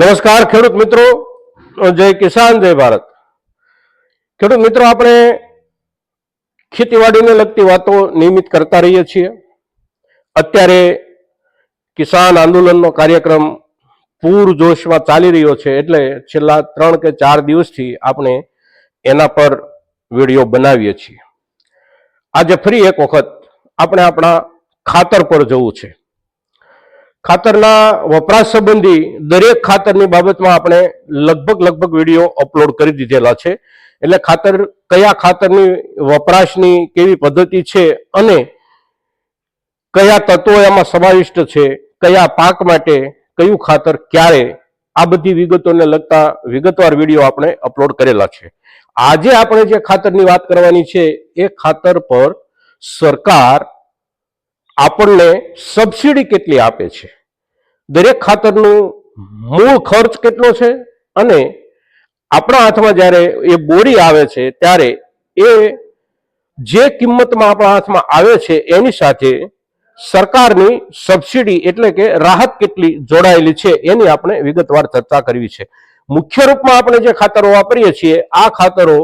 નમસ્કાર, ખેડૂત મિત્રો. જય કિસાન, જય ભારત. ખેડૂત મિત્રો, આપણે ખેતીવાડીને લગતી વાતો નિયમિત કરતા રહીએ છીએ. અત્યારે કિસાન આંદોલનનો કાર્યક્રમ પૂર જોશમાં ચાલી રહ્યો છે એટલે છેલ્લા ત્રણ કે ચાર દિવસથી આપણે એના પર વીડિયો બનાવીએ છીએ. આજે ફરી એક વખત આપણે આપણા ખાતર પર જવું છે. ખાતરના વપરાશ સંબંધી દરેક ખાતરની બાબતમાં આપણે લગભગ લગભગ વીડિયો અપલોડ કરી દીધેલા છે. એટલે ખાતર કયા ખાતરની વપરાશની કેવી પદ્ધતિ છે અને કયા તત્વો એમાં સમાવિષ્ટ છે, કયા પાક માટે કયું ખાતર ક્યારે, આ બધી વિગતોને લગતા વિગતવાર વીડિયો આપણે અપલોડ કરેલા છે. આજે આપણે જે ખાતરની વાત કરવાની છે એ ખાતર પર સરકાર આપણને સબસિડી કેટલી આપે છે? દરેક ખાતરનું મૂળ ખર્ચ કેટલો છે? અને આપણા હાથમાં જ્યારે એ બોરી આવે છે, ત્યારે એ જે કિંમતમાં આપણા હાથમાં આવે છે, એની સાથે સરકારની સબસિડી એટલે કે રાહત કેટલી જોડાયેલી છે, એની આપણે વિગતવાર ચર્ચા કરવી છે. મુખ્ય રૂપમાં આપણે જે ખાતરો વાપરીએ છીએ, આ ખાતરો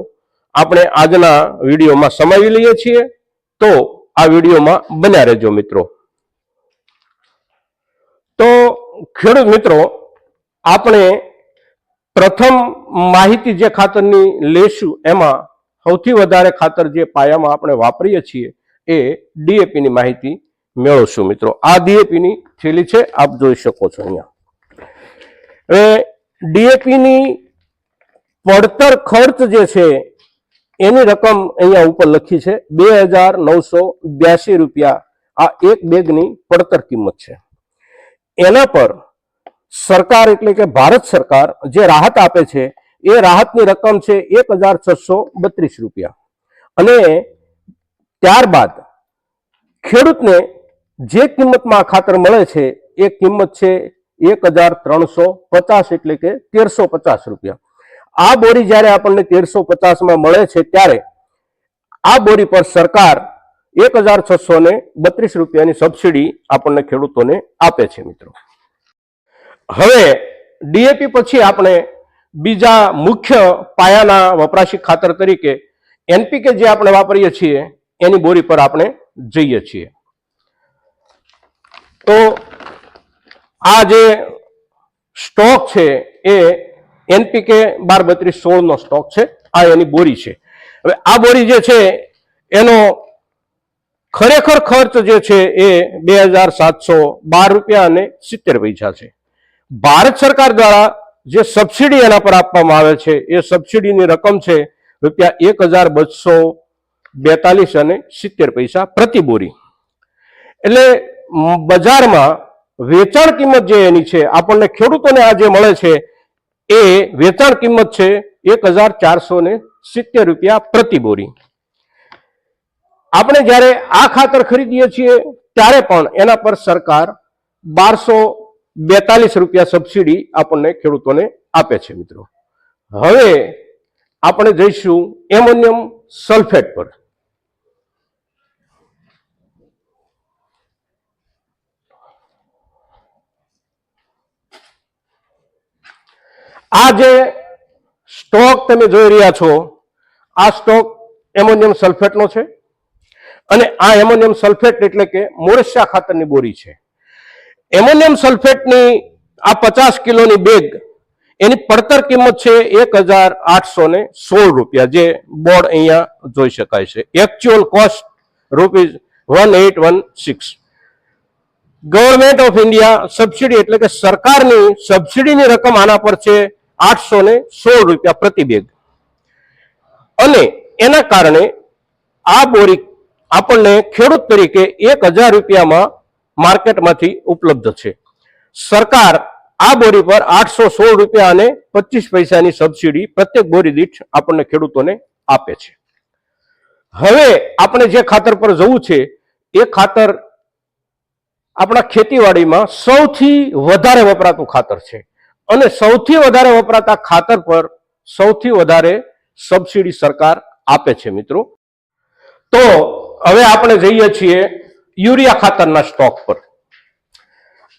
આપણે આજના વિડીયોમાં સમાવી લઈએ છીએ. તો આ વિડીયોમાં બન્યા રહેજો મિત્રો. તો ખેડૂત મિત્રો, આપણે પ્રથમ માહિતી જે ખાતરની લેશું, એમાં સૌથી વધારે ખાતર જે પાયામાં આપણે વાપરીએ છીએ, એ ડીએપીની માહિતી મેળવશું મિત્રો. આ ડીએપીની થેલી છે, આપ જોઈ શકો છો અહીંયા. હવે ડીએપીની પડતર ખર્ચ જે છે એની રકમ અહીંયા ઉપર લખી છે, બે હજાર નવસો બ્યાસી રૂપિયા. આ એક બેગની પડતર કિંમત છે. એના પર સરકાર એટલે કે ભારત સરકાર જે રાહત આપે છે, એ રાહતની રકમ છે એક હજાર છસો બત્રીસ રૂપિયા. અને ત્યારબાદ ખેડૂતને જે કિંમતમાં ખાતર મળે છે, એ કિંમત છે એક હજાર ત્રણસો પચાસ એટલે કે તેરસો પચાસ રૂપિયા. આ બોરી જ્યારે આપણને તેરસો પચાસમાં મળે છે ત્યારે આ બોરી પર સરકાર એક હજાર છસો બત્રીસ રૂપિયાની સબસિડી આપણને ખેડૂતોને આપે છે મિત્રો. હવે ડીએપી પછી આપણે બીજા મુખ્ય પાયાના વપરાશી ખાતર તરીકે એનપીકે જે આપણે વાપરીએ છીએ, એની બોરી પર આપણે જઈએ છીએ. તો આ જે સ્ટોક છે એ એનપીકે બાર બત્રીસ સોળનો સ્ટોક છે. આ એની બોરી છે. હવે આ બોરી જે છે, એનો ખરેખર ખર્ચ જે છે એ બે હજાર સાતસો બાર રૂપિયા અને સિત્તેર પૈસા છે. ભારત સરકાર દ્વારા જે સબસિડી એના પર આપવામાં આવે છે, એ સબસિડીની રકમ છે રૂપિયા એક હજાર બસો બેતાલીસ અને સિત્તેર પૈસા પ્રતિ બોરી. એટલે બજારમાં વેચાણ કિંમત જે એની છે, આપણને ખેડૂતોને આ જે મળે છે એ વેચાણ કિંમત છે એક હજાર ચારસો ને સિત્તેર રૂપિયા પ્રતિ બોરી. આપણે જ્યારે આ ખાતર ખરીદીએ છીએ, ત્યારે પણ એના પર સરકાર બારસો બેતાલીસ રૂપિયા સબસિડી આપણને ખેડૂતોને આપે છે મિત્રો. હવે આપણે જઈશું એમોનિયમ સલ્ફેટ પર. આ જે સ્ટોક તમે જોઈ રહ્યા છો, આ સ્ટોક એમોનિયમ સલ્ફેટનો છે અને આ એમોનિયમ સલ્ફેટ એટલે કે મોરસિયા ખાતરની બોરી છે. એમોનિયમ સલ્ફેટની આ પચાસ કિલોની બેગ, એની પડતર કિંમત છે એક હજાર આઠસો ને સોળ રૂપિયા, જે બોર્ડ અહીંયા જોઈ શકાય છે. Actual cost rupees one eight one six government of India subsidy એટલે કે સરકારની સબસિડીની રકમ આના પર છે આઠસો ને સોળ રૂપિયા પ્રતિ બેગ અને એના કારણે આ બોરી આપણને ખેડૂત તરીકે એક હજાર રૂપિયામાં માર્કેટમાંથી ઉપલબ્ધ છે. સરકાર આ બોરી પર આઠસો સોળ રૂપિયા અને પચીસ પૈસાની સબસિડી પ્રત્યેક બોરી દીઠ આપણને ખેડૂતોને આપે છે. હવે આપણે જે ખાતર પર જવું છે, એ ખાતર આપણા ખેતીવાડીમાં સૌથી વધારે વપરાતું ખાતર છે. અને સૌથી વધારે વપરાતા ખાતર પર સૌથી વધારે સબસિડી સરકાર આપે છે મિત્રો. તો હવે આપણે જઈએ છીએ યુરિયા ખાતરના સ્ટોક પર.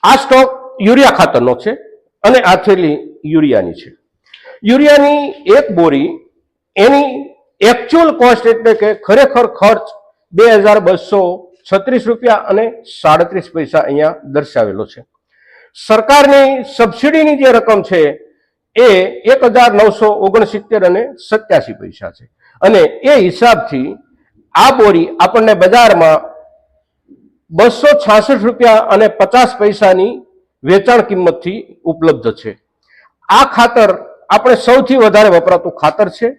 આ સ્ટોક યુરિયા ખાતરનો છે અને આ થેલી યુરિયાની છે. યુરિયાની એક બોરી એની એકચ્યુઅલ કોસ્ટ એટલે કે ખરેખર ખર્ચ બે હજાર બસો છત્રીસ રૂપિયા અને સાડત્રીસ પૈસા અહીંયા દર્શાવેલો છે. સરકારની સબસિડીની જે રકમ છે એ એક હજાર નવસો ઓગણસિત્તેર અને સત્યાસી પૈસા છે. અને એ હિસાબથી આ બોરી આપણને બજારમાં બસો છાસઠ રૂપિયા અને પચાસ પૈસાની વેચાણ કિંમતથી ઉપલબ્ધ છે. આ ખાતર આપણે સૌથી વધારે વપરાતું ખાતર છે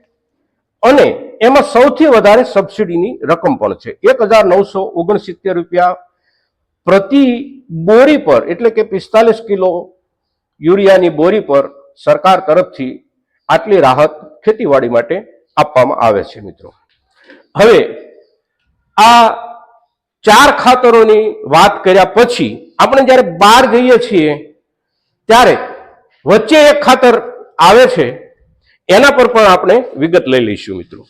અને એમાં સૌથી વધારે સબસિડીની રકમ પણ છે. એક હજાર નવસો ઓગણસિત્તેર રૂપિયા પ્રતિ બોરી પર, એટલે કે પિસ્તાલીસ કિલો યુરિયાની બોરી પર સરકાર તરફથી આટલી રાહત ખેતીવાડી માટે આપવામાં આવે છે મિત્રો. હવે, આ ચાર ખાતરોની વાત કર્યા પછી આપણે જ્યારે બહાર જઈએ છીએ, ત્યારે વચ્ચે એક ખાતર આવે છે, એના પર પણ આપણે વિગત લઈ લઈશું મિત્રો.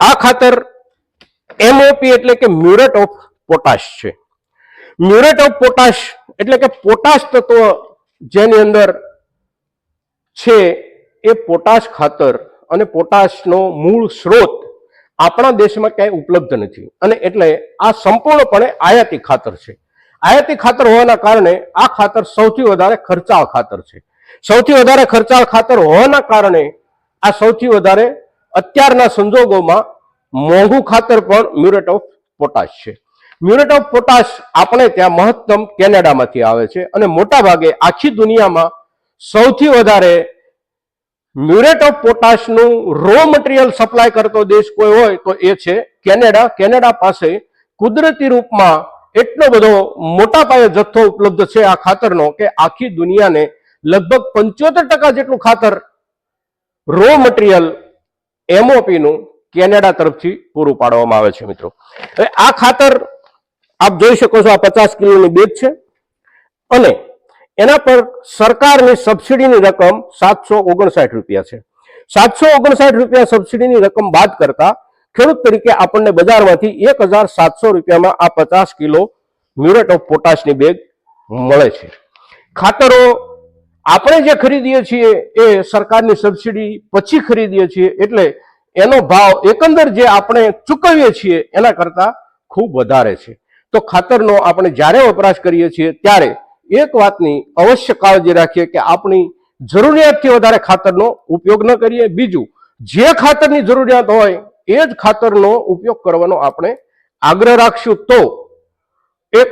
આ ખાતર એમઓપી એટલે કે મ્યુરેટ ઓફ પોટાશ છે. મ્યુરેટ ઓફ પોટાશ એટલે કે પોટાશ તત્વ જેની અંદર છે એ પોટાશ ખાતર અને પોટાશનો મૂળ સ્ત્રોત આપણા દેશમાં ક્યાંય ઉપલબ્ધ નથી. અને એટલે આ સંપૂર્ણપણે આયાતી ખાતર છે. આયાતી ખાતર હોવાના કારણે આ ખાતર સૌથી વધારે ખર્ચાળ ખાતર છે. સૌથી વધારે ખર્ચાળ ખાતર હોવાના કારણે આ સૌથી વધારે અત્યારના સંજોગોમાં મોંઘું ખાતર પણ મ્યુરેટ ઓફ પોટાશ છે. મ્યુરેટ ઓફ પોટાશ આપણે ત્યાં મહત્તમ કેનેડામાંથી આવે છે અને મોટાભાગે આખી દુનિયામાં સૌથી વધારે મ્યુરેટ ઓફ પોટાશનું રો મટીરિયલ સપ્લાય કરતો દેશ કોઈ હોય તો એ છે કેનેડા. કેનેડા પાસે કુદરતી રૂપમાં એટલો બધો મોટા પાયે જથ્થો ઉપલબ્ધ છે આ ખાતરનો કે આખી દુનિયાને લગભગ પંચોતેર ટકા જેટલું ખાતર રો મટીરિયલ એમઓપી નું કેનેડા તરફથી પૂરું પાડવામાં આવે છે મિત્રો. હવે આ ખાતર આપ જોઈ શકો છો આ પચાસ કિલોની બેગ છે. અને એના પર સરકારની સબસિડીની રકમ સાતસો ઓગણસાઠ રૂપિયા છે. સાતસો ઓગણસાઠ રૂપિયા સબસિડીની રકમ બાદ કરતા ખેડૂત તરીકે આપણને બજારમાંથી એક હજાર સાતસો રૂપિયામાં આ પચાસ કિલો મ્યુરેટ ઓફ પોટાશની બેગ મળે છે. ખાતરો આપણે જે ખરીદીએ છીએ એ સરકારની સબસિડી પછી ખરીદીએ છીએ એટલે એનો ભાવ એકંદર જે આપણે ચૂકવીએ છીએ એના કરતા ખૂબ વધારે છે. તો ખાતરનો આપણે જ્યારે વપરાશ કરીએ છીએ ત્યારે એક વાતની અવશ્ય કાળજી રાખીએ કે આપણી જરૂરિયાતથી વધારે ખાતરનો ઉપયોગ ન કરીએ. બીજું, જે ખાતરની જરૂરિયાત હોય એ જ ખાતરનો ઉપયોગ કરવાનો આપણે આગ્રહ રાખશું. તો એક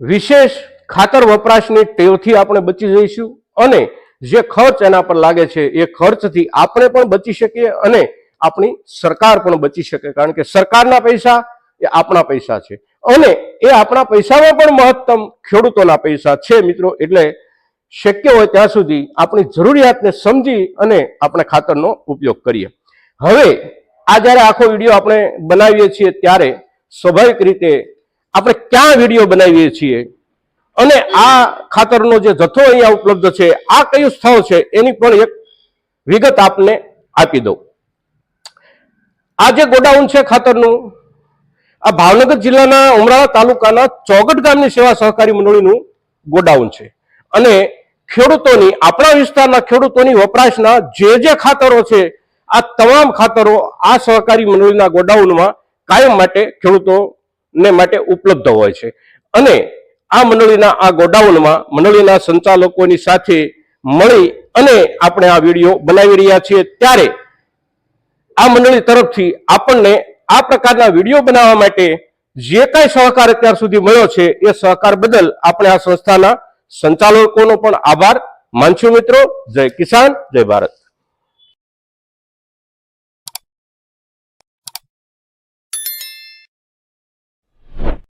વિશેષ ખાતર વપરાશની ટેવથી આપણે બચી જઈશું. અને જે ખર્ચ એના પર લાગે છે એ ખર્ચથી આપણે પણ બચી શકીએ અને આપણી સરકાર પણ બચી શકે. કારણ કે સરકારના પૈસા એ આપણા પૈસા છે. અને એ આપણા પૈસામાં પણ મહત્તમ ખેડૂતોના પૈસા છે મિત્રો. એટલે શક્ય હોય ત્યાં સુધી આપણી જરૂરિયાતને સમજી અને આપણે ખાતરનો ઉપયોગ કરીએ. હવે, આ જ્યારે આખો વીડિયો આપણે બનાવીએ છીએ ત્યારે સ્વાભાવિક રીતે આપણે ક્યાં વીડિયો બનાવીએ છીએ? અને આ ખાતરનો જે જથ્થો અહીંયા ઉપલબ્ધ છે, આ કયું સ્થળ છે, એની પણ એક વિગત આપને આપી દઉં. આ જે ગોડાઉન છે ખાતરનું, આ ભાવનગર જિલ્લાના ઉમરાળા તાલુકાના ચોગટ ગામની સેવા સહકારી મંડળીનું ગોડાઉન છે. અને ખેડૂતોની, આપણા વિસ્તારના ખેડૂતોની વપરાશના જે જે ખાતરો છે, આ તમામ ખાતરો આ સહકારી મંડળીના ગોડાઉનમાં કાયમ માટે ખેડૂતોને માટે ઉપલબ્ધ હોય છે. અને આ મંડળીના, આ ગોડાઉનમાં મંડળીના સંચાલકોની સાથે મળી અને આપણે આ વીડિયો બનાવી રહ્યા છીએ ત્યારે આ મંડળી તરફથી આપણને આ પ્રકારના વીડિયો બનાવવા માટે જે કાંઈ સહકાર અત્યાર સુધી મળ્યો છે એ સહકાર બદલ આપણે આ સંસ્થાના સંચાલકોનો પણ આભાર. માનશું મિત્રો, જય કિસાન, જય ભારત.